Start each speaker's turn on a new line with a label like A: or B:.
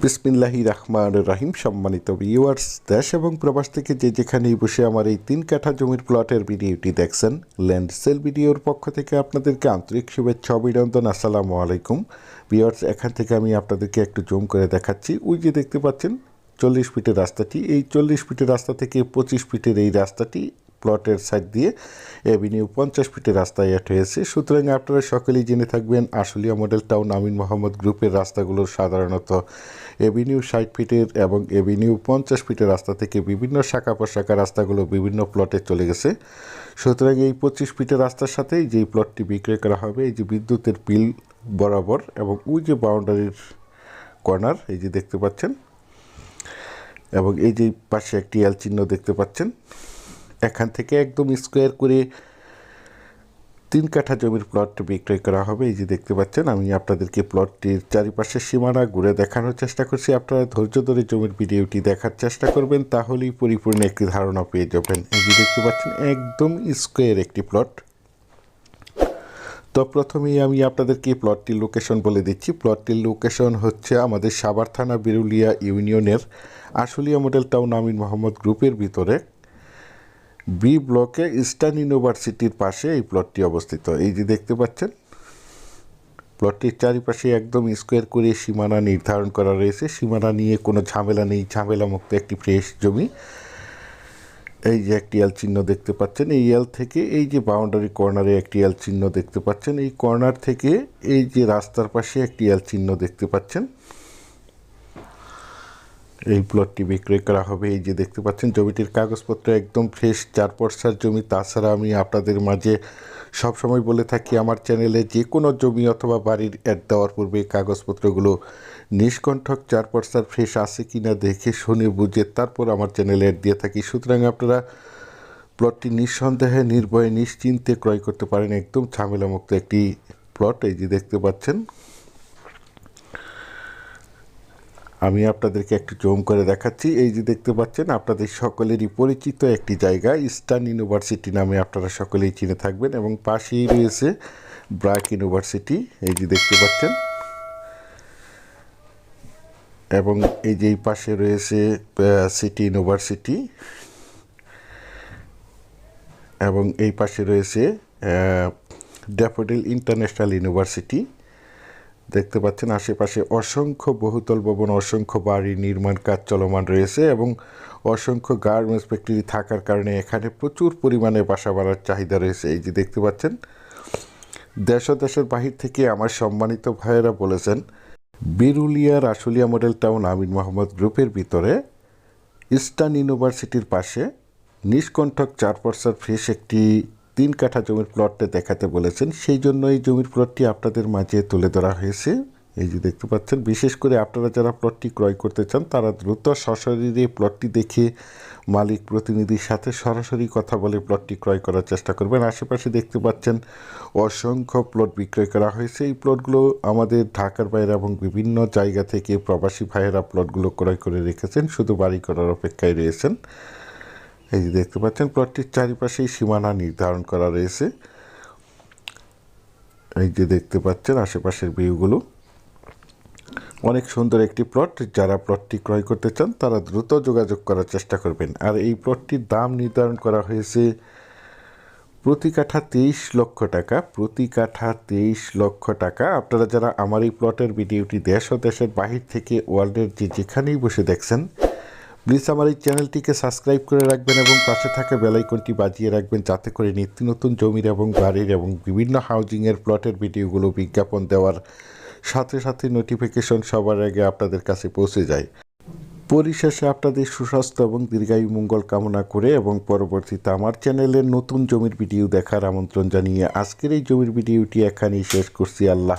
A: বিসমিল্লাহি রহমান রাহিম, সম্মানিত ভিউয়ার্স দেশ এবং প্রবাস থেকে যে যেখানেই বসে আমার এই তিন কাঠা জমির প্লটের ভিডিওটি দেখছেন, ল্যান্ড সেল ভিডিওর পক্ষ থেকে আপনাদেরকে আন্তরিক শুভেচ্ছা, অভিনন্দন, আসসালামু আলাইকুম। ভিউয়ার্স এখান থেকে আমি আপনাদেরকে একটু জুম করে দেখাচ্ছি। ওই যে দেখতে পাচ্ছেন, চল্লিশ ফিটের রাস্তাটি, এই চল্লিশ ফিটের রাস্তা থেকে পঁচিশ ফিটের এই রাস্তাটি প্লটের সাইড দিয়ে এভিনিউ পঞ্চাশ ফিটের রাস্তায় অ্যাড হয়েছে। সুতরাং আপনারা সকলেই জেনে থাকবেন আশুলিয়া মডেল টাউন আমিন মোহাম্মদ গ্রুপের রাস্তাগুলো সাধারণত এভিনিউ ষাট ফিটের এবং এভিনিউ পঞ্চাশ ফিটের রাস্তা থেকে বিভিন্ন শাখা প্রশাখা রাস্তাগুলো বিভিন্ন প্লটে চলে গেছে। সুতরাং এই পঁচিশ ফিটের রাস্তার সাথেই যেই প্লটটি বিক্রয় করা হবে, এই যে বিদ্যুতের বিল বরাবর এবং ওই যে বাউন্ডারির কর্নার, এই যে দেখতে পাচ্ছেন, এবং এই যে পাশে একটি এল চিহ্ন দেখতে পাচ্ছেন এখান থেকে একদম স্কোয়ার করে তিন কাঠা জমির প্লট বিক্রয় করা হবে। এই যে দেখতে পাচ্ছেন, আমি আপনাদেরকে প্লটটির চারিপাশের সীমানা ঘুরে দেখানোর চেষ্টা করছি। আপনারা ধৈর্য ধরে জমির ভিডিওটি দেখার চেষ্টা করবেন, তাহলেই পরিপূর্ণ একটি ধারণা পেয়ে যাবেন। এই যে দেখতে পাচ্ছেন, একদম স্কোয়ার একটি প্লট তো প্রথমেই আমি আপনাদেরকে প্লটটির লোকেশন বলে দিচ্ছি। প্লটটির লোকেশন হচ্ছে আমাদের সাভার থানা, বিরুলিয়া ইউনিয়নের আশুলিয়া মডেল টাউন, আমিন মোহাম্মদ গ্রুপের ভিতরে। বি ব্লকে ইস্টার্ন ইউনিভার্সিটির পাশে এই প্লটটি অবস্থিত। এই যে দেখতে পাচ্ছেন, প্লটটির চারিপাশে একদম স্কোয়ার করে সীমানা নির্ধারণ করা রয়েছে। সীমানা নিয়ে কোনো ঝামেলা নেই, ঝামেলামুক্ত একটি ফ্রেশ জমি। এই যে একটি এল চিহ্ন দেখতে পাচ্ছেন, এই এল থেকে এই যে বাউন্ডারি কর্নারে একটি এল চিহ্ন দেখতে পাচ্ছেন। এই কর্নার থেকে এই যে রাস্তার পাশে একটি এল চিহ্ন দেখতে পাচ্ছেন। এই প্লটটি বিক্রয় করা হবে। এই যে দেখতে পাচ্ছেন, জমিটির কাগজপত্র একদম ফ্রেশ চার পর্সার জমি। তাছাড়া আমি আপনাদের মাঝে সবসময় বলে থাকি, আমার চ্যানেলে যে কোনো জমি অথবা বাড়ির অ্যাড দেওয়ার পূর্বে কাগজপত্রগুলো নিষ্কণ্ঠক চার পর্সার ফ্রেশ আছে কি না দেখে শুনে বুঝে তারপর আমার চ্যানেলে অ্যাড দিয়ে থাকি। সুতরাং আপনারা প্লটটি নিঃসন্দেহে, নির্ভয়ে, নিশ্চিন্তে ক্রয় করতে পারেন। একদম ঝামেলামুক্ত একটি প্লট। এই যে দেখতে পাচ্ছেন আমি আপনাদেরকে একটু জুম করে দেখাচ্ছি। এই যে দেখতে পাচ্ছেন, আপনাদের সকলেরই পরিচিত একটি জায়গা, ইস্টার্ন ইউনিভার্সিটি নামে আপনারা সকলেই চিনে থাকবেন এবং পাশেই রয়েছে ব্রাক ইউনিভার্সিটি। এই যে দেখতে পাচ্ছেন। এবং এই যে পাশে রয়েছে সিটি ইউনিভার্সিটি। এবং এই পাশে রয়েছে ড্যাফোডিল ইন্টারন্যাশনাল ইউনিভার্সিটি। দেখতে পাচ্ছেন আশেপাশে অসংখ্য বহুতল ভবন, অসংখ্য বাড়ি নির্মাণ কাজ চলমান রয়েছে এবং অসংখ্য গার্মেন্টস ফ্যাক্টরি থাকার কারণে এখানে প্রচুর পরিমাণে বাসা বাড়ার চাহিদা রয়েছে। এই যে দেখতে পাচ্ছেন, দেশ দেশের বাহির থেকে আমার সম্মানিত ভাইয়েরা বলেছেন, বিরুলিয়ার আশুলিয়া মডেল টাউন আমিন মোহাম্মদ গ্রুপের ভিতরে ইস্টার্ন ইউনিভার্সিটির পাশে নিষ্কণ্ঠক চার পার্সার ফ্রেশ একটি তিন কাঠা জমির প্লটটা দেখাতে বলেছেন, সেই জন্য এই জমির প্লটটি আপনাদের মাঝে তুলে ধরা হয়েছে। এই যে দেখতে পাচ্ছেন, বিশেষ করে আপনারা যারা প্লটটি ক্রয় করতে চান, তারা দ্রুত সশরীরে প্লটটি দেখে মালিক প্রতিনিধির সাথে সরাসরি কথা বলে প্লটটি ক্রয় করার চেষ্টা করবেন। আশেপাশে দেখতে পাচ্ছেন, অসংখ্য প্লট বিক্রয় করা হয়েছে। এই প্লটগুলো আমাদের ঢাকার বাইরে এবং বিভিন্ন জায়গা থেকে প্রবাসী ভাইয়েরা প্লটগুলো ক্রয় করে রেখেছেন, শুধু বাড়ি করার অপেক্ষায় রয়েছেন। এই যে দেখতে পাচ্ছেন, প্লটটির চারিপাশেই সীমানা নির্ধারণ করা রয়েছে। এই যে দেখতে পাচ্ছেন, আশেপাশের ভিউগুলো। অনেক সুন্দর একটি প্লট। যারা প্লটটি ক্রয় করতে চান, তারা দ্রুত যোগাযোগ করার চেষ্টা করবেন। আর এই প্লটটির দাম নির্ধারণ করা হয়েছে প্রতি কাঠা তেইশ লক্ষ টাকা। প্রতি কাঠা তেইশ লক্ষ টাকা। আপনারা যারা আমার এই প্লটের ভিডিওটি দেশ ও দেশের বাহির থেকে ওয়ার্ল্ডের যে যেখানেই বসে দেখছেন প্লিজ আমার এই চ্যানেলটিকে সাবস্ক্রাইব করে রাখবেন এবং পাশে থাকা বেলাইকনটি বাজিয়ে রাখবেন যাতে করে নিত্য নতুন জমির এবং বাড়ির এবং বিভিন্ন হাউজিংয়ের প্লটের ভিডিওগুলো বিজ্ঞাপন দেওয়ার সাথে সাথে নোটিফিকেশন সবার আগে আপনাদের কাছে পৌঁছে যায়। পরিশেষে আপনাদের সুস্বাস্থ্য এবং দীর্ঘায়ু মঙ্গল কামনা করে এবং পরবর্তীতে আমার চ্যানেলের নতুন জমির ভিডিও দেখার আমন্ত্রণ জানিয়ে আজকের এই জমির ভিডিওটি এখানেই শেষ করছি। আল্লাহ